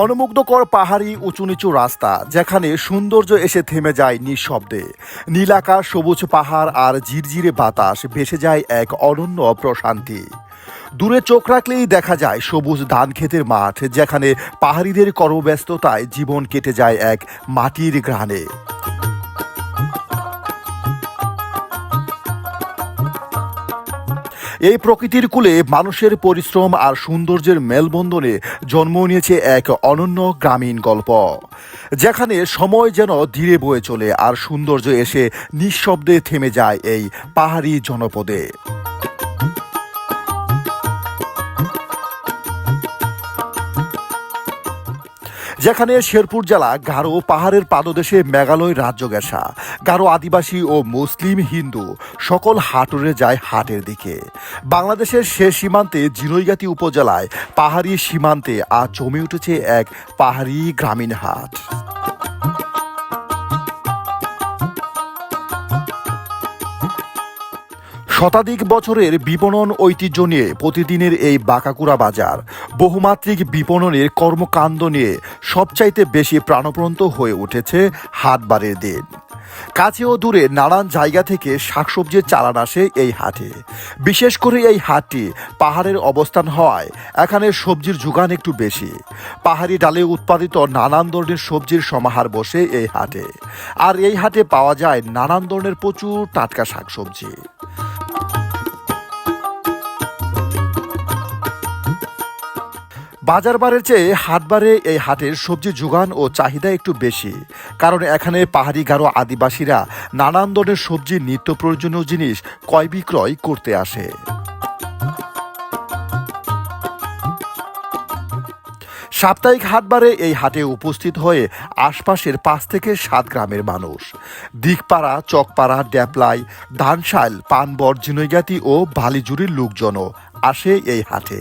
মনোমুগ্ধকর পাহাড়ি উঁচু নিচু রাস্তা, যেখানে সৌন্দর্য এসে থেমে যায় নিঃশব্দে। নীলাকাশ সবুজ পাহাড় আর ঝিরঝিরে বাতাস ভেসে যায় এক অনন্য প্রশান্তি। দূরে চোখ রাখলেই দেখা যায় সবুজ ধান ক্ষেতের মাঠ, যেখানে পাহাড়িদের কর্মব্যস্ততায় জীবন কেটে যায় এক মাটির গ্রানে এই প্রকৃতির কুলে মানুষের পরিশ্রম আর সৌন্দর্যের মেলবন্ধনে জন্ম নিয়েছে এক অনন্য গ্রামীণ গল্প। যেখানে সময় যেন ধীরে বয়ে চলে আর সৌন্দর্য এসে নিঃশব্দে থেমে যায় এই পাহাড়ি জনপদে। যেখানে শেরপুর জেলা গারো পাহাড়ের পাদদেশে মেঘালয় রাজ্য গেসা গারো আদিবাসী ও মুসলিম হিন্দু সকল হাটরে যায় হাটের দিকে। বাংলাদেশের শেষ সীমান্তে জিনৈগাতি উপজেলায় পাহাড়ি সীমান্তে আজ জমে উঠেছে এক পাহাড়ি গ্রামীণ হাট। শতাধিক বছরের বিপণন ঐতিহ্য নিয়ে প্রতিদিনের এই বাঁকাকুড়া বাজার বহুমাত্রিক বিপণনের কর্মকাণ্ড নিয়ে সবচাইতে বেশি প্রাণপ্রন্ত হয়ে উঠেছে হাটবারের দিন। কাছে ও দূরে নানান জায়গা থেকে শাকসবজির চালান আসে এই হাটে। বিশেষ করে এই হাটটি পাহাড়ের অবস্থান হওয়ায় এখানে সবজির যোগান একটু বেশি। পাহাড়ি ডালে উৎপাদিত নানান ধরনের সবজির সমাহার বসে এই হাটে। আর এই হাটে পাওয়া যায় নানান ধরনের প্রচুর টাটকা শাকসবজি। বাজার বারের চেয়ে হাটবারে এই হাটের সবজি যোগান ও চাহিদা একটু বেশি। কারণ এখানে পাহাড়ি গারো আদিবাসীরা নানান ধরনের সবজি, নিত্য প্রয়োজনীয় জিনিস, ক্রয় বিক্রয় করতে আসে। সাপ্তাহিক হাটবারে এই হাটে উপস্থিত হয়ে আশপাশের পাঁচ থেকে সাত গ্রামের মানুষ। দিকপাড়া, চকপাড়া, ড্যাপলাই ধানশাইল পানবর ঝিনৈগাতি ও বালিজুরির লোকজনও আসে এই হাটে।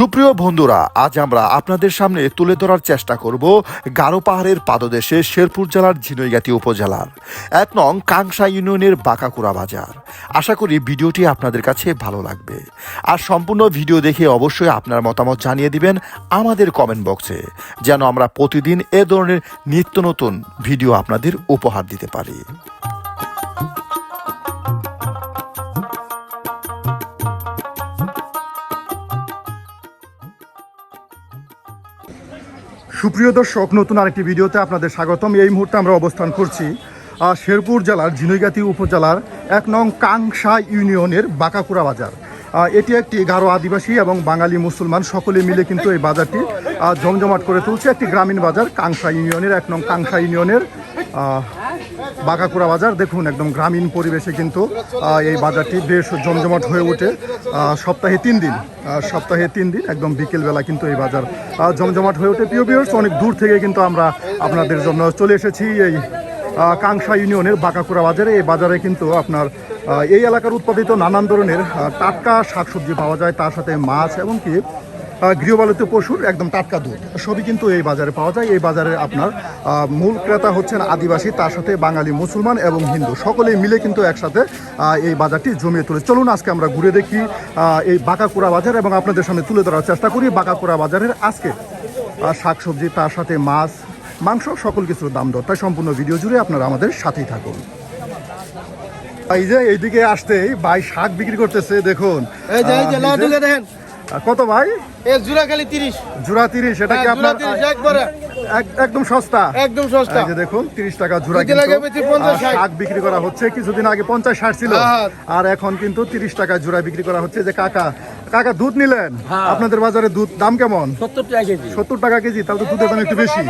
সুপ্রিয় বন্ধুরা, আজ আমরা আপনাদের সামনে তুলে ধরার চেষ্টা করব গারো পাহাড়ের পাদদেশে শেরপুর জেলার ঝিনইগাতি উপজেলার। এক নং কাংসা ইউনিয়নের বাঁকাকুড়া বাজার। আশা করি ভিডিওটি আপনাদের কাছে ভালো লাগবে। আর সম্পূর্ণ ভিডিও দেখে অবশ্যই আপনার মতামত জানিয়ে দিবেন আমাদের কমেন্ট বক্সে, যেন আমরা প্রতিদিন এ ধরনের নিত্য নতুন ভিডিও আপনাদের উপহার দিতে পারি। সুপ্রিয় দর্শক, নতুন আরেকটি ভিডিওতে আপনাদের স্বাগতম। এই মুহূর্তে আমরা অবস্থান করছি শেরপুর জেলার ঝিনৈগাতি উপজেলার এক নং কাংসা ইউনিয়নের বাঁকাকুড়া বাজার। এটি একটি গারো আদিবাসী এবং বাঙালি মুসলমান, সকলে মিলে কিন্তু এই বাজারটি জমজমাট করে তুলছে। একটি গ্রামীণ বাজার কাংসা ইউনিয়নের, এক নং কাংসা ইউনিয়নের বাঁকাকুড়া বাজার, দেখুন, একদম গ্রামীণ পরিবেশে কিন্তু এই বাজারটি বেশ জমজমাট হয়ে ওঠে। সপ্তাহে তিন দিন সপ্তাহে তিন দিন একদম বিকেলবেলা কিন্তু এই বাজার জমজমাট হয়ে ওঠে। প্রিয় ভিউয়ার্স অনেক দূর থেকে কিন্তু আমরা আপনাদের জন্য চলে এসেছি এই কাংসা ইউনিয়নের বাঁকাকুড়া বাজারে। এই বাজারে কিন্তু আপনার এই এলাকার উৎপাদিত নানান ধরনের টাটকা শাকসবজি পাওয়া যায়। তার সাথে মাছ এবং কি গৃহপালিত পশুর একদম টাটকা দুধ। সবই কিন্তু এই বাজারে পাওয়া যায়। এই বাজারে আপনার মূল ক্রেতা হচ্ছেন আদিবাসী তার সাথে বাঙালি মুসলমান এবং হিন্দু। সকলেই মিলে কিন্তু একসাথে এই বাজারটি জমিয়ে তুলে। চলুন আজকে আমরা ঘুরে দেখি এই বাঁকাকুড়া বাজার এবং আপনাদের সামনে তুলে ধরার চেষ্টা করি বাঁকাকুড়া বাজারের আজকে শাকসবজি তার সাথে মাছ মাংস সকল কিছুর দাম দর। তাই সম্পূর্ণ ভিডিও জুড়ে আপনারা আমাদের সাথেই থাকুন। এই যে এইদিকে আসতেই ভাই শাক বিক্রি করতেছে দেখুন। এই যে কত ভাই? এ জুরা খালি তিরিশ। জুরা তিরিশ এটা কি হ্যাঁ, আপনার একবারে। একদম সস্তা? একদম সস্তা। এই যে দেখুন তিরিশ টাকা জুরা লাগে 50, 60 শাক বিক্রি করা হচ্ছে কিছুদিন আগে পঞ্চাশ ষাট ছিল। হ্যাঁ। আর এখন কিন্তু তিরিশ টাকা জুরা বিক্রি করা হচ্ছে যে কাকা। কাকা দুধ নিলেন? হ্যাঁ। আপনাদের বাজারে দুধ দাম কেমন? সত্তর টাকা কেজি। সত্তর টাকা কেজি তাহলে তো দুধের দাম একটু বেশি।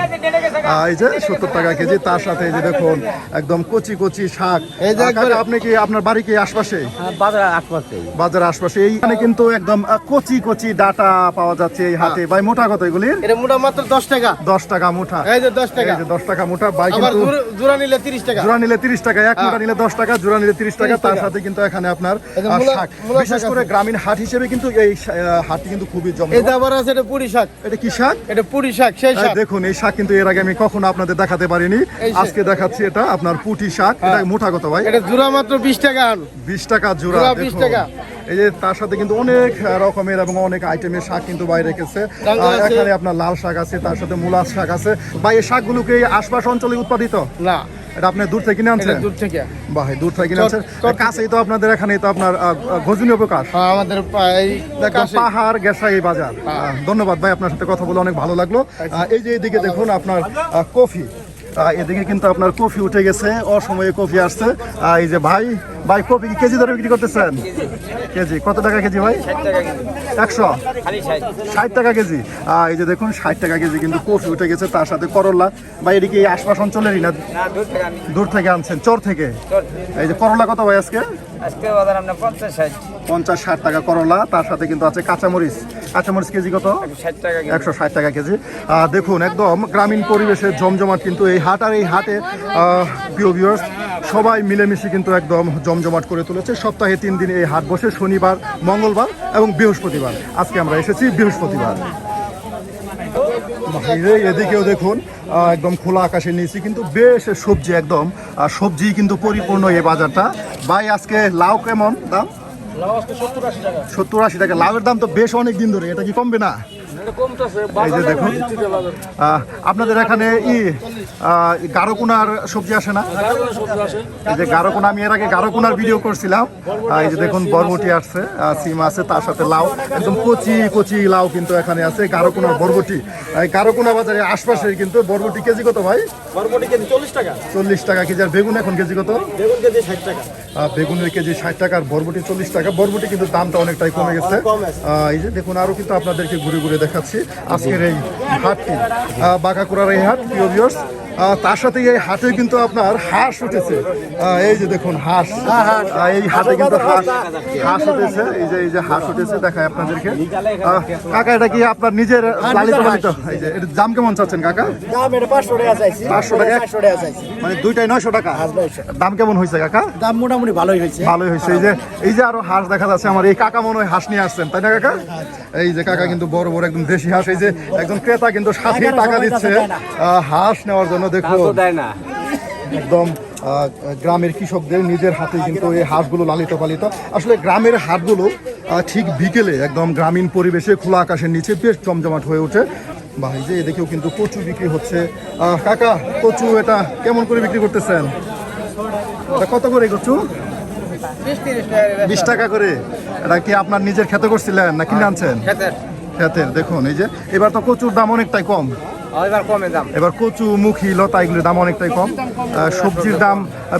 এই যে সত্তর টাকা কেজি তার সাথে এই যে দেখুন একদম কচি কচি শাক। এই যে আপনি কি আপনার বাড়ি কি আশপাশে? বাজার আশপাশে। বাজার আশপাশে। এইখানে কিন্তু একদম কচি কচি ডাটা পাওয়া যাচ্ছে এই হাতে ভাই মোটা কত এগুলির এটা মোটা মাত্র দশ টাকা। দশ টাকা মুঠা এই যে দশ টাকা। এই যে দশ টাকা মোটা। ভাই কিন্তু জোড়া- নিলে তিরিশ টাকা। জোড়া নিলে তিরিশ টাকা এক মোটা হ্যাঁ। নিলে দশ টাকা জোড়া নিলে তিরিশ টাকা তার সাথে কিন্তু এখানে আপনার শাক। বিশেষ করে গ্রামীণ হাট হিসেবে কিন্তু এই হাটটি কিন্তু খুবই জমজমাট। যে আবার আছে এটা পুরি শাক। এটা কি শাক? এটা পুরি শাক সেই শাক। দেখুন এই শাক কিন্তু এর আগে আমি কখনো আপনাদের দেখাতে পারিনি। আজকে দেখাচ্ছি এটা আপনার পুটি শাক। এটা মোটা কত ভাই? এটা জোড়া মাত্র বিশ টাকা আন। বিশ টাকা জোড়া জোড়া 20 টাকা। এই যে তার সাথে কিন্তু অনেক রকমের এবং অনেক আইটেমের শাক কিন্তু বাইরে রেখেছে। এখানে আপনার লাল শাক আছে তার সাথে মূলা শাক আছে। বা এই শাকগুলোকে আশপাশ অঞ্চলে উৎপাদিত? না। এটা আপনি দূর থেকে কিনে আনছেন? দূর থেকে। বাহ দূর থেকে কিনে আনছেন। কাছেই তো আপনাদের এখানে তো আপনার প্রকাশ। হ্যাঁ, আমাদের। পাহাড় গেসাই বাজার। হ্যাঁ। ধন্যবাদ ভাই আপনার সাথে কথা বলে অনেক ভালো লাগল। এই যে এদিকে দেখুন আপনার কফি। এদিকে কিন্তু আপনার কফি উঠে গেছে অসময়ে কফি আসছে। এই যে ভাই ভাই কপি কি কেজি দরে বিক্রি করতেছেন? কেজি কত টাকা কেজি ভাই? একশো? ষাট টাকা কেজি। এই যে দেখুন ষাট টাকা কেজি কিন্তু কফি উঠে গেছে তার সাথে করলা। বা এদিকে এই আশপাশ অঞ্চলেরই না দূর থেকে আনছেন? চর থেকে? এই যে করলা কত ভাই আজকে? পঞ্চাশ ষাট। টাকা করলা তার সাথে কিন্তু আছে কাঁচামরিচ। কাঁচামরিচ কেজি কত। একশো ষাট টাকা কেজি। দেখুন একদম গ্রামীণ পরিবেশে জমজমাট কিন্তু এই হাট আর এই হাটে প্রিয় ভিউয়ার্স সবাই মিলেমিশে কিন্তু একদম জমজমাট করে তুলেছে। সপ্তাহে তিন দিন এই হাট বসে শনিবার মঙ্গলবার এবং বৃহস্পতিবার। আজকে আমরা এসেছি বৃহস্পতিবার। বাইরে এদিকেও দেখুন একদম খোলা আকাশের নিচে কিন্তু বেশ সবজি একদম আহ, সবজি কিন্তু পরিপূর্ণ এই বাজারটা। ভাই আজকে লাউ কেমন দাম? সত্তর আশি টাকা। লাউয়ের দাম তো বেশ অনেক দিন ধরে এটা কি কমবে না? এই যে দেখুন আপনাদের এখানে ই গারোকুনার সবজি আসে না? এই যে গারোকুনা আমি এর আগে গারোকুনার ভিডিও করছিলাম। এই যে দেখুন বরবটি আসছে সিম আছে তার সাথে লাউ একদম কচি কচি লাউ কিন্তু এখানে আছে গারোকুনার বরবটি। এই গারোকুনা বাজারের আশপাশে কিন্তু বরবটি কেজি কত ভাই? বরবটি কেজি চল্লিশ টাকা। চল্লিশ টাকা কেজি আর বেগুন এখন কেজি কত? বেগুন কেজি ষাট টাকা। বেগুনের কেজি ষাট টাকা আর বরবটি চল্লিশ টাকা। বরবটি কিন্তু দামটা অনেকটাই কমে গেছে। এই যে দেখুন আরও কিন্তু আপনাদেরকে ঘুরে ঘুরে দেখাচ্ছি। আজকের এই হাটটি বাঁকাকুড়ার এই হাট প্রিয় তার সাথে এই হাটে কিন্তু আপনার হাঁস উঠেছে। এই যে দেখুন হাঁস। এই হাটে কিন্তু হাঁস হাঁস উঠেছে। এই যে এই যে হাঁস উঠেছে দেখায় আপনাদেরকে। কাকা এটা কি আপনার নিজের লালিত পালিত? এই যে এটার দাম কেমন চাচ্ছেন কাকা? পাঁচশো টাকা মানে দুইটাই নয়শো টাকা? দাম কেমন হয়েছে কাকা? দাম মোটামুটি ভালোই হয়েছে। ভালোই হয়েছে। এই যে এই যে আরও হাঁস দেখা যাচ্ছে আমার এই কাকা মনে হয় হাঁস নিয়ে আসছেন তাই না কাকা? এই যে কাকা কিন্তু বড় বড় একদম দেশি হাঁস এই যে একজন ক্রেতা কিন্তু সাথে টাকা দিচ্ছে। হাঁস নেওয়ার জন্য দেখো দেয় না। একদম গ্রামের কৃষকদের নিজের হাতে কিন্তু এই হাঁসগুলো লালিত পালিত। আসলে গ্রামের হাটগুলো আহ, ঠিক বিকেলে একদম গ্রামীণ পরিবেশে খোলা আকাশের নিচে বেশ জমজমাট হয়ে ওঠে। বা এই যে এদিকেও কিন্তু কচু বিক্রি হচ্ছে। আহ, কাকা কচু এটা কেমন করে বিক্রি করতেছেন? কত করে কচু? বিশ টাকা করে। এটা কি আপনার নিজের খেতে করছিলেন না কিনে আনছেন? খেতের। দেখুন এই যে এবার তো কচুর দাম অনেকটাই কম। এবার কমে দাম। এবার কচু মুখী লতা এগুলির দাম অনেকটাই কম। আহ, সবজির দাম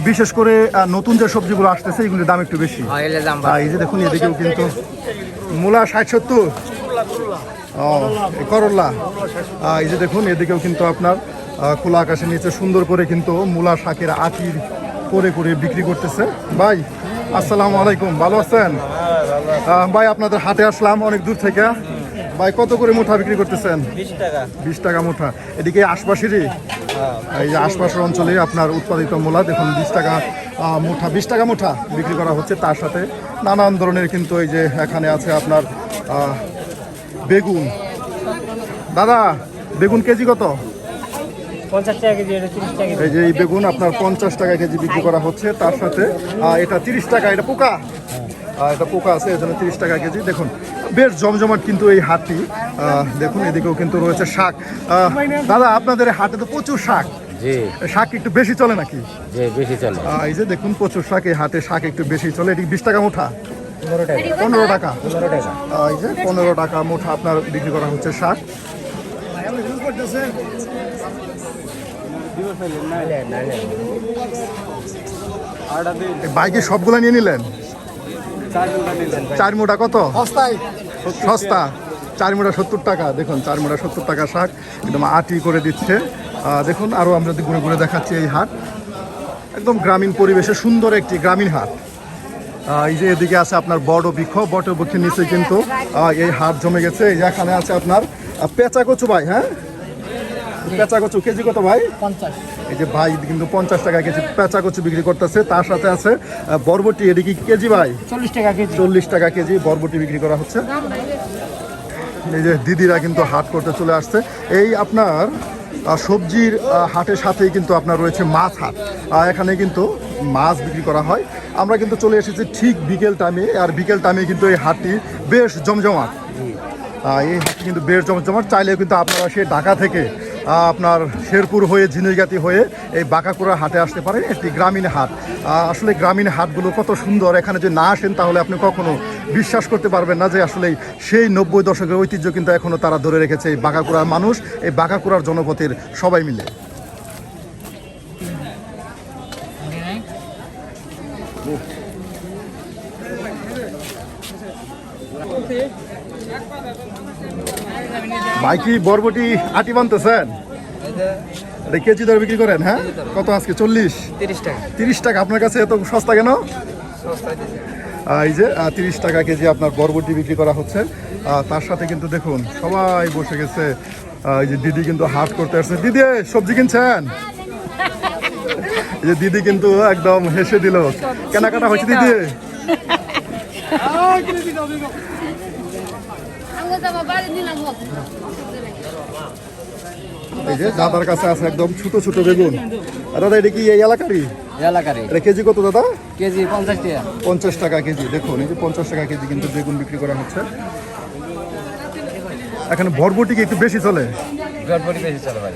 বিশেষ করে নতুন যে সবজিগুলো আসতেছে এগুলির দাম একটু বেশি। এই যে দেখুন এদিকেও কিন্তু মূলা ষাট সত্তর। ও এই করল্লা আহ, এই যে দেখুন এদিকেও কিন্তু আপনার আহ, খোলা আকাশের নিচে সুন্দর করে কিন্তু মূলা শাকের আটির করে করে বিক্রি করতেছে। ভাই, আসসালামু আলাইকুম, ভালো আছেন? ভাই, আপনাদের হাটে আসলাম অনেক দূর থেকে। ভাই, কত করে মুঠা বিক্রি করতেছেন? বিশ টাকা মুঠা। এদিকে আশপাশেরই? এই আশপাশের অঞ্চলে আপনার উৎপাদিত মূলা, দেখুন, বিশ টাকা মুঠা, বিশ টাকা মুঠা বিক্রি করা হচ্ছে তার সাথে। নানান ধরনের কিন্তু এই যে এখানে আছে আপনার বেগুন। দাদা, বেগুন কেজি কত পঞ্চাশ টাকা কেজি এটা তিরিশ টাকা এই যে এই বেগুন আপনার পঞ্চাশ টাকা কেজি বিক্রি করা হচ্ছে তার সাথে এটা তিরিশ টাকা এটা পোকা। এটা পোকা আছে এজন্য তিরিশ টাকা কেজি। দেখুন বেশ জমজমাট কিন্তু এই হাটটি। দেখুন এদিকেও কিন্তু রয়েছে শাক। দাদা আপনাদের হাটে তো প্রচুর শাক। শাক একটু বেশি চলে নাকি? বেশি চলে। এই যে দেখুন প্রচুর শাক এই হাটে শাক একটু বেশি চলে। এটি বিশ টাকা মুঠা? পনেরো টাকা। এই যে পনেরো টাকা মুঠা আপনার বিক্রি করা হচ্ছে শাক। বাইকে সবগুলা নিয়ে নিলেন? চার মোটা কত? সস্তা। চার মোটা সত্তর টাকা। দেখুন চার মোটা সত্তর টাকা শাক একদম আটি করে দিচ্ছে। দেখুন আরও আমরা ঘুরে ঘুরে দেখাচ্ছি এই হাট। একদম গ্রামীণ পরিবেশে সুন্দর একটি গ্রামীণ হাট। এই যে এদিকে আছে আপনার বড় বৃক্ষ বট বৃক্ষের নিচে কিন্তু এই হাট জমে গেছে। এখানে আছে আপনার পেঁচা কচু ভাই হ্যাঁ? পেঁচা কচু কেজি কত ভাই? পঞ্চাশ। এই যে ভাই কিন্তু পঞ্চাশ টাকা কেজি পেঁচা কচু বিক্রি করতেছে তার সাথে আছে বরবটি এদিকে কি কেজি ভাই? চল্লিশ টাকা কেজি। চল্লিশ টাকা কেজি বরবটি বিক্রি করা হচ্ছে। এই যে দিদিরা কিন্তু হাট করতে চলে আসছে। এই আপনার সবজির হাটের সাথেই কিন্তু আপনার রয়েছে মাছ হাট। এখানে কিন্তু মাছ বিক্রি করা হয়। আমরা কিন্তু চলে এসেছি ঠিক বিকেল টাইমে আর বিকেল টাইমে কিন্তু এই হাটটি বেশ জমজমাট। এই হাটটি কিন্তু বেশ জমজমাট। চাইলেও কিন্তু আপনারা সেই ঢাকা থেকে আপনার শেরপুর হয়ে, ঝিনুইগাতি হয়ে এই বাঁকাকুড়া হাটে আসতে পারেন। একটি গ্রামীণ হাট। আসলে গ্রামীণ হাটগুলো কত সুন্দর। এখানে যদি না আসেন, তাহলে আপনি কখনো বিশ্বাস করতে পারবেন না যে আসলে সেই নব্বই দশকের ঐতিহ্য কিন্তু এখনও তারা ধরে রেখেছে এই বাঁকাকুড়ার মানুষ, এই বাঁকাকুড়ার জনপথের সবাই মিলে। ভাই কি বরবটি আটি বানতেছেন? এটা কেজি দরে বিক্রি করেন হ্যাঁ? কত আজকে? চল্লিশ? তিরিশ টাকা। তিরিশ টাকা। আপনার কাছে এত সস্তা কেন? এই যে তিরিশ টাকা কেজি আপনার বরবটি বিক্রি করা হচ্ছে। তার সাথে কিন্তু দেখুন সবাই বসে গেছে। এই যে দিদি কিন্তু হাট করতে আসছে। দিদি সবজি কিনছেন? এই যে দিদি কিন্তু একদম হেসে দিল। কেনাকাটা হয়েছে দিদি? আমরা যাব বাড়ি নিলাম হোক। এই যে দাদার কাছে আছে একদম ছোট ছোট বেগুন। আর দাদা এটা কি এই এলাকারই? এলাকারে এটা কেজি কত দাদা? কেজি পঞ্চাশ টাকা। পঞ্চাশ টাকা কেজি। দেখুন এই যে পঞ্চাশ টাকা কেজি কিন্তু বেগুন বিক্রি করা হচ্ছে। এখানে বরবটি কি একটু বেশি চলে? বেশি চলে ভাই।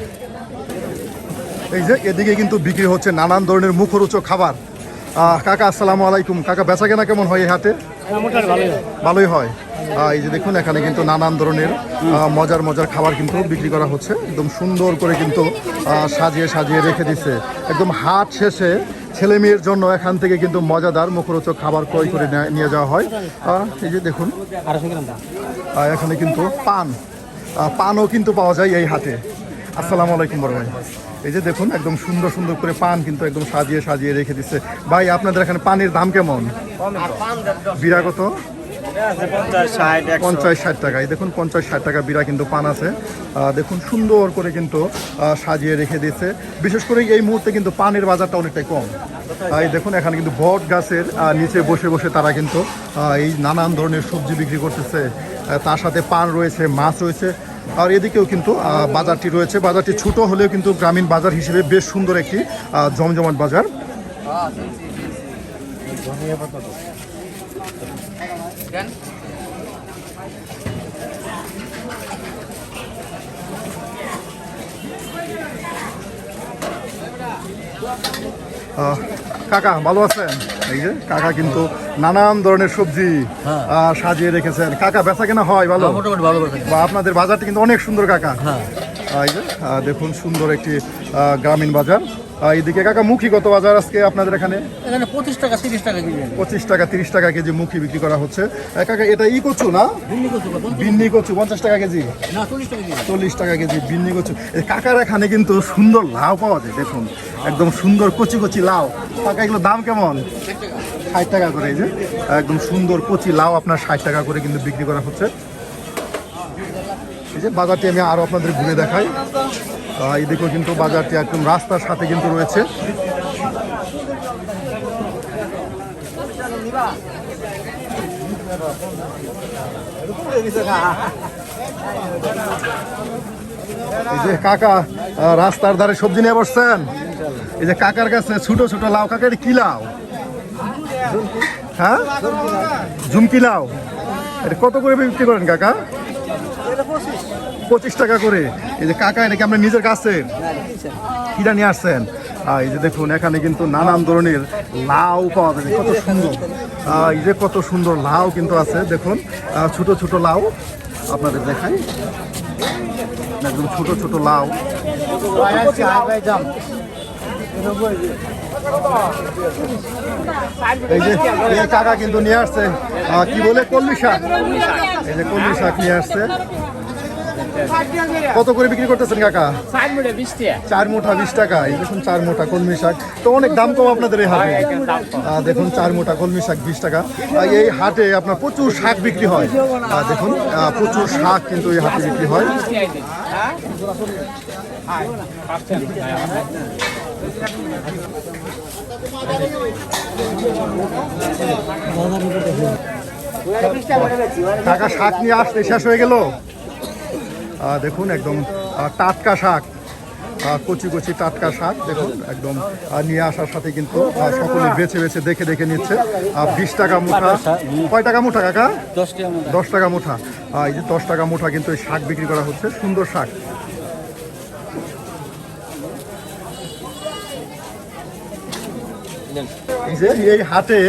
এই যে এদিকে কিন্তু বিক্রি হচ্ছে নানান ধরনের মুখরোচক খাবার। আহ, কাকা আসসালামু আলাইকুম। কাকা বেচা কেনা কেমন হয় এই হাটে? ভালোই ভালোই হয়। এই যে দেখুন এখানে কিন্তু নানান ধরনের মজার মজার খাবার কিন্তু বিক্রি করা হচ্ছে। একদম সুন্দর করে কিন্তু সাজিয়ে সাজিয়ে রেখে দিচ্ছে একদম হাট শেষে ছেলে মেয়ের জন্য এখান থেকে কিন্তু মজাদার মুখরোচক খাবার ক্রয় করে নিয়ে যাওয়া হয়। এই যে দেখুন এখানে কিন্তু পান পানও কিন্তু পাওয়া যায় এই হাটে। আসসালামু আলাইকুম বড় ভাই। এই যে দেখুন একদম সুন্দর সুন্দর করে পান কিন্তু একদম সাজিয়ে সাজিয়ে রেখে দিচ্ছে ভাই আপনাদের এখানে পানির দাম কেমন? বিরা কত পঞ্চাশ ষাট টাকা। এই দেখুন, পঞ্চাশ ষাট টাকা বিরা কিন্তু পান আছে। দেখুন, সুন্দর করে কিন্তু সাজিয়ে রেখে দিয়েছে। বিশেষ করে এই মুহূর্তে কিন্তু পানের বাজারটা অনেকটাই কম। এই দেখুন, এখানে কিন্তু বট গাছের নিচে বসে বসে তারা কিন্তু এই নানান ধরনের সবজি বিক্রি করতেছে। তার সাথে পান রয়েছে, মাছ রয়েছে। আর এদিকেও কিন্তু বাজারটি রয়েছে। বাজারটি ছোট হলেও কিন্তু গ্রামীণ বাজার হিসেবে বেশ সুন্দর একটি জমজমাট বাজার। আহ, কাকা ভালো আছেন? এই যে কাকা কিন্তু নানান ধরনের সবজি আহ, সাজিয়ে রেখেছেন। কাকা বেচা কেনা হয় ভালো? করবেন বা আপনাদের বাজারটা কিন্তু অনেক সুন্দর কাকা। আহ, এই যে দেখুন সুন্দর একটি আহ, গ্রামীণ বাজার। এইদিকে কাকা মুখী কত বাজার আজকে আপনাদের এখানে? এখানে পঁচিশ টাকা তিরিশ টাকা কেজি। পঁচিশ টাকা তিরিশ টাকা কেজি মুখী বিক্রি করা হচ্ছে। কাকা এটা ই কচু না? বিন্নি কচু পঞ্চাশ টাকা কেজি? না চল্লিশ টাকা কেজি। বিন্নি কচু। কাকার এখানে কিন্তু সুন্দর লাউ পাওয়া যায় দেখুন। একদম সুন্দর কচি কচি লাউ। কাকা এগুলো দাম কেমন? ষাট টাকা করে এই যে। একদম সুন্দর কচি লাউ আপনার ষাট টাকা করে কিন্তু বিক্রি করা হচ্ছে। এই যে বাজারটি আমি আরও আপনাদের ঘুরে দেখাই। এদিকেও কিন্তু বাজারটি একদম রাস্তার সাথে কিন্তু রয়েছে। এই যে কাকা রাস্তার ধারে সবজি নিয়ে বসছেন? এই যে কাকার কাছে ছোট ছোট লাউ। কাকা, এটা কি লাউ? হ্যাঁ? ঝুমকি লাউ। এটা কত করে বিক্রি করেন কাকা? পঁচিশ টাকা করে। এই যে কাকা, এটা কি আপনার নিজের কাছে? কিরা নিয়ে আসছেন? এই যে দেখুন, এখানে কিন্তু নানান ধরনের লাউ পাওয়া যায় কত সুন্দর। এই যে কত সুন্দর লাউ কিন্তু আছে, দেখুন। ছোট ছোট লাউ আপনাদের দেখাই। একদম ছোট ছোট লাউ। এই যে, এই কাকা কিন্তু নিয়ে আসছে। কি বলে? কলমি শাক। এই যে কলমি শাক নিয়ে আসছে। কত করে বিক্রি করতেছেন কাকা? টাকা। চার মুঠা বিশ টাকা। এই দেখুন চার মুঠা কলমি শাক। তো অনেক দাম কম আপনাদের এই হাটে। আহ, দেখুন চার মুঠা কলমি শাক বিশ টাকা। আর এই হাটে আপনার প্রচুর শাক বিক্রি হয়। দেখুন প্রচুর শাক কিন্তু এই হাটে বিক্রি হয়। কাকা শাক নিয়ে আসতে শেষ হয়ে গেল? দেখুন একদম টাটকা শাক। কচি কচি টাটকা শাক দেখুন একদম নিয়ে আসার সাথে কিন্তু সকলে বেছে বেছে দেখে দেখে নিচ্ছে। বিশ টাকা মুঠা। কয় টাকা মুঠা কাকা? দশ টাকা মুঠা। এই যে দশ টাকা মুঠা কিন্তু এই শাক বিক্রি করা হচ্ছে সুন্দর শাক। এই যে এই হাটে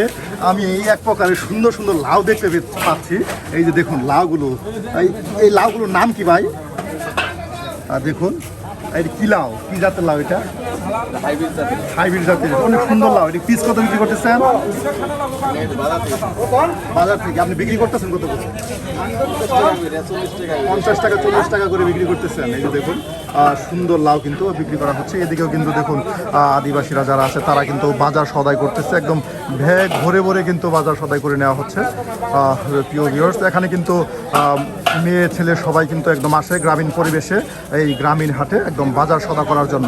আমি এই এক প্রকারের সুন্দর সুন্দর লাউ দেখতে পাচ্ছি। এই যে দেখুন লাউগুলো। এই লাউগুলোর নাম কি ভাই? আর দেখুন, এই কি লাউ? কি জাতের লাউ এটা? হাইব্রিড জাতের। অনেক সুন্দর লাউ। এটা পিস কত বিক্রি করতেছেন? বাজার থেকে। আপনি বিক্রি করতেছেন কত করে? পঞ্চাশ টাকা, চল্লিশ টাকা করে বিক্রি করতেছেন। এই যে দেখুন সুন্দর লাউ কিন্তু বিক্রি করা হচ্ছে। এদিকেও কিন্তু দেখুন আদিবাসীরা যারা আছে, তারা কিন্তু বাজার সদাই করতেছে। একদম ভ্যাগ ভরে ভরে কিন্তু বাজার সদাই করে নেওয়া হচ্ছে। প্রিয় এখানে কিন্তু মেয়ে, ছেলে সবাই কিন্তু একদম আসে গ্রামীণ পরিবেশে, এই গ্রামীণ হাটে একদম বাজার সদা করার জন্য।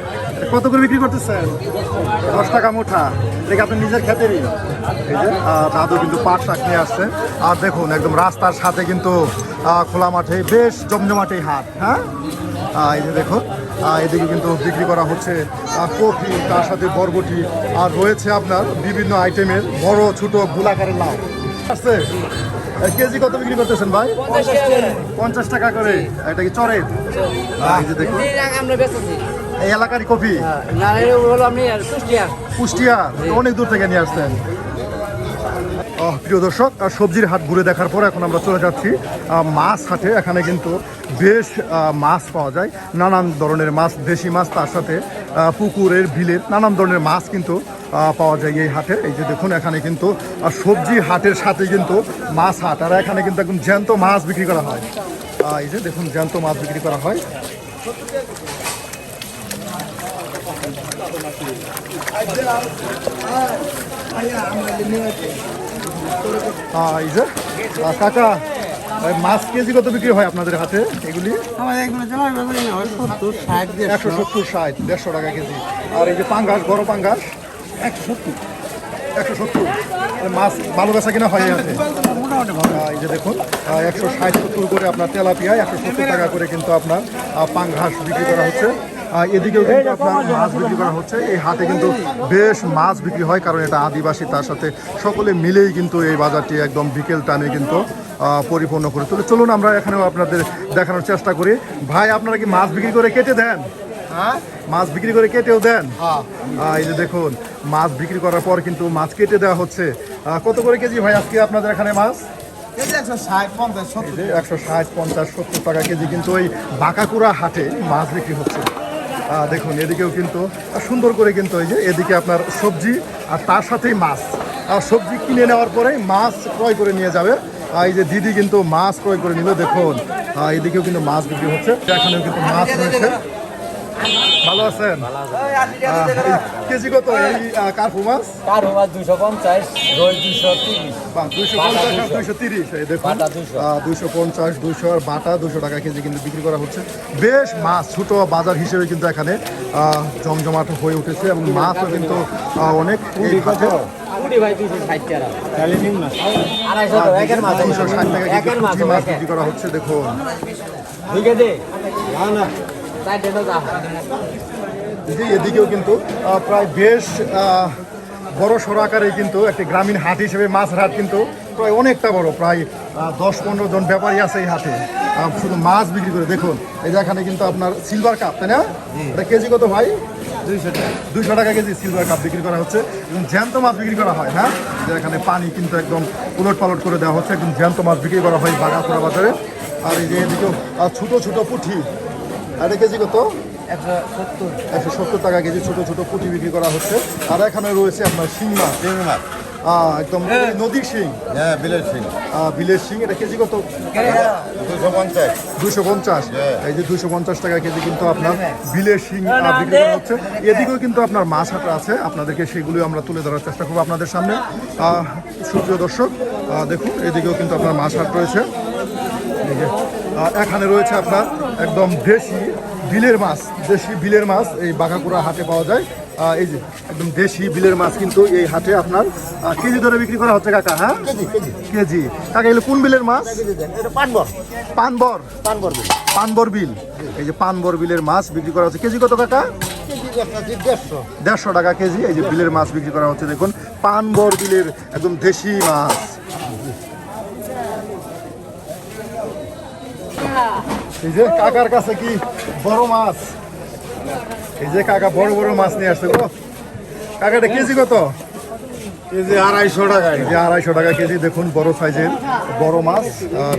কত করে বিক্রি করতেছেন? দশ টাকা মুঠা। দেখে আপনি নিজের খেতেরই। এই যে আহ, দাদু কিন্তু পাট শাক নিয়ে আসছে। আর দেখুন একদম রাস্তার সাথে কিন্তু খোলা মাঠে বেশ জমজমাটে হাট হ্যাঁ? এই যে দেখুন এদিকে কিন্তু বিক্রি করা হচ্ছে কফি তার সাথে বরবটি আর রয়েছে আপনার বিভিন্ন আইটেমের বড় ছোট গোলাকারের লাউ। আছে? কেজি কত বিক্রি করতেছেন ভাই? পঞ্চাশ টাকা। করে। এটা কি চরে এই যে দেখুন। আমরা বেঁচেছি এই এলাকারই কফি? আপনি কুষ্টিয়া অনেক দূর থেকে নিয়ে আসছেন। আহ, প্রিয় দর্শক আর সবজির হাট ঘুরে দেখার পর এখন আমরা চলে যাচ্ছি। মাছ হাটে এখানে কিন্তু বেশ মাছ পাওয়া যায়। নানান ধরনের মাছ দেশি মাছ তার সাথে পুকুরের বিলের নানান ধরনের মাছ কিন্তু পাওয়া যায় এই হাটে। এই যে দেখুন এখানে কিন্তু সবজি হাটের সাথে কিন্তু মাছ হাট। আর এখানে কিন্তু একদম জ্যান্ত মাছ বিক্রি করা হয়। এই যে দেখুন জ্যান্ত মাছ বিক্রি করা হয়। এই যে কাকা মাছ কেজি কত বিক্রি হয় আপনাদের হাতে এগুলি? একশো সত্তর ষাট দেড়শো টাকা কেজি। আর এই যে পাঙ্গাস বড় পাঙ্গাস? একশো সত্তর। একশো সত্তর। মাছ ভালো বেচা কিনা হয় এই যে দেখুন একশো ষাট সত্তর করে আপনার তেলাপিয়া একশো সত্তর টাকা করে কিন্তু আপনার পাঙ্গাস বিক্রি করা হচ্ছে। এদিকেও কিন্তু আপনার মাছ বিক্রি করা হচ্ছে। এই হাটে কিন্তু বেশ মাছ বিক্রি হয় কারণ এটা আদিবাসী তার সাথে সকলে মিলেই কিন্তু এই বাজারটি একদম বিকেল টাইমে কিন্তু পরিপূর্ণ করে তোলে। চলুন আমরা এখানেও আপনাদের দেখানোর চেষ্টা করি। ভাই আপনারা কি মাছ বিক্রি করে কেটে দেন? মাছ বিক্রি করে কেটেও দেন? আহ, এই যে দেখুন মাছ বিক্রি করার পর কিন্তু মাছ কেটে দেওয়া হচ্ছে। কত করে কেজি ভাই আজকে আপনাদের এখানে মাছ? একশো ষাট পঞ্চাশ সত্তর। একশো ষাট পঞ্চাশ সত্তর টাকা কেজি কিন্তু ওই বাঁকাকুড়া হাটে মাছ বিক্রি হচ্ছে। দেখুন এদিকেও কিন্তু সুন্দর করে কিন্তু এই যে এদিকে আপনার সবজি আর তার সাথেই মাছ। আর সবজি কিনে নেওয়ার পরে মাছ ক্রয় করে নিয়ে যাবে। এই যে দিদি কিন্তু মাছ ক্রয় করে নিল দেখুন। এদিকেও কিন্তু মাছ বিক্রি হচ্ছে। এখানেও কিন্তু মাছ রয়েছে। ভালো আছেন? কেজি কত? এই দুশো পঞ্চাশ রোল দুশো তিরিশ পঞ্চাশ আর দুইশো। তিরিশ এই দেখুন। বাটা 200 দুইশো পঞ্চাশ দুইশো আর বাটা দুশো টাকা কেজি কিন্তু বিক্রি করা হচ্ছে। বেশ মাছ ছোট বাজার হিসেবে কিন্তু এখানে আহ, জমজমাট হয়ে উঠেছে এবং মাছও কিন্তু অনেক এই হাটে দুশো ষাট টাকা। মাছ বিক্রি করা হচ্ছে দেখুন। যা এদিকেও কিন্তু প্রায় বেশ বড় সড়ো আকারে কিন্তু একটি গ্রামীণ হাট হিসেবে মাছের হাট কিন্তু প্রায় অনেকটা বড় প্রায় দশ পনেরো জন ব্যাপারী আছে এই হাটে। শুধু মাছ বিক্রি করে দেখুন এই যে এখানে কিন্তু আপনার সিলভার কাপ তাই না? এটা কেজি কত ভাই? দুইশো টাকা। দুইশো টাকা কেজি সিলভার কাপ বিক্রি করা হচ্ছে। এবং জ্যান্ত মাছ বিক্রি করা হয় হ্যাঁ? যে এখানে পানি কিন্তু একদম উলট পালট করে দেওয়া হচ্ছে একদম জ্যান্ত মাছ বিক্রি করা হয় বাগাপুরা বাজারে। আর এই যে এদিকেও ছোটো ছোটো পুঁঠি আর এটা কেজি কত? একশো সত্তর। টাকা কেজি ছোট ছোট পুঁটি বিক্রি করা হচ্ছে। আর এখানে রয়েছে আপনার শিং মাছ মাছ একদম নদীর শিং। হ্যাঁ বিলের সিং আহ, বিলের শিং এটা কেজি কত? দুশো পঞ্চাশ। দুশো পঞ্চাশ। এই যে দুশো পঞ্চাশ টাকা কেজি কিন্তু আপনার বিলের শিং বিক্রি করা হচ্ছে। এদিকেও কিন্তু আপনার মাছ হাটা আছে। আপনাদেরকে সেগুলো আমরা তুলে ধরার চেষ্টা করব আপনাদের সামনে। আহ, সুপ্রিয় দর্শক দেখুন এদিকেও কিন্তু আপনার মাছ হাট রয়েছে। এখানে রয়েছে আপনার একদম দেশি বিলের মাছ দেশি বিলের মাছ এই বাঘাকুড়া হাটে পাওয়া যায়। এই যে একদম দেশি বিলের মাছ কিন্তু এই হাটে আপনার কেজি দরে বিক্রি করা হচ্ছে কাকা হ্যাঁ? কেজি কাকা এগুলো কোন বিলের মাছ? পানবর। পানবর। পানবর বিল। পানবর বিল। এই যে পানবর বিলের মাছ বিক্রি করা হচ্ছে। কেজি কত কাকা? দেড়শো টাকা কেজি। এই যে বিলের মাছ বিক্রি করা হচ্ছে দেখুন। পানবর বিলের একদম দেশি মাছ। এই যে কাকার কাছে কি বড় মাছ। এই যে কাকা বড় বড় মাছ নিয়ে আসছে গো। কাকাটা কেজি কত? কেজি আড়াইশো টাকা। এই যে আড়াইশো টাকা কেজি। দেখুন বড় সাইজের বড় মাছ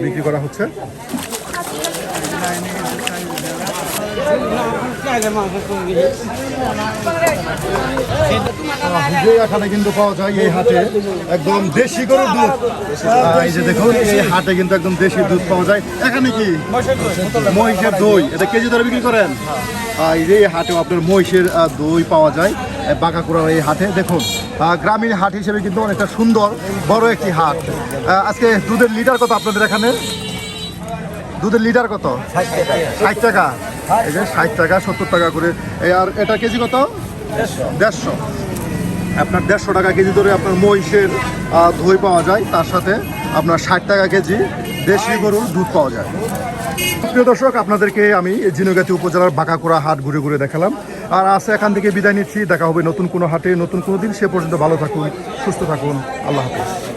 বিক্রি করা হচ্ছে। যে এখানে কিন্তু পাওয়া যায় এই হাটে। একদম দেশি গরুর দুধ। এই যে দেখুন, এই হাটে কিন্তু একদম দেশি দুধ পাওয়া যায়। এখানে কি? মহিষের দই। এটা কেজি দরে বিক্রি করেন? এই যে হাটেও আপনার মহিষের দই পাওয়া যায় এই বাঁকাকুড়ার এই হাটে। দেখুন গ্রামীণ হাট হিসেবে কিন্তু অনেকটা সুন্দর, বড় একটি হাট। আজকে দুধের লিটার কত আপনাদের এখানে? দুধের লিটার কত? ষাট টাকা। এই যে ষাট টাকা, সত্তর টাকা করে। আর এটা কেজি কত? দেড়শো। আপনার দেড়শো টাকা কেজি ধরে আপনার মহিষের দই পাওয়া যায়। তার সাথে আপনার ষাট টাকা কেজি দেশি গরুর দুধ পাওয়া যায়। প্রিয় দর্শক, আপনাদেরকে আমি জিনগাতি উপজেলার বাঁকাকুড়া হাট ঘুরে ঘুরে দেখালাম। আর আজ এখান থেকে বিদায় নিচ্ছি। দেখা হবে নতুন কোনো হাটে, নতুন কোনো দিন। সে পর্যন্ত ভালো থাকুন, সুস্থ থাকুন। আল্লাহ হাফিজ।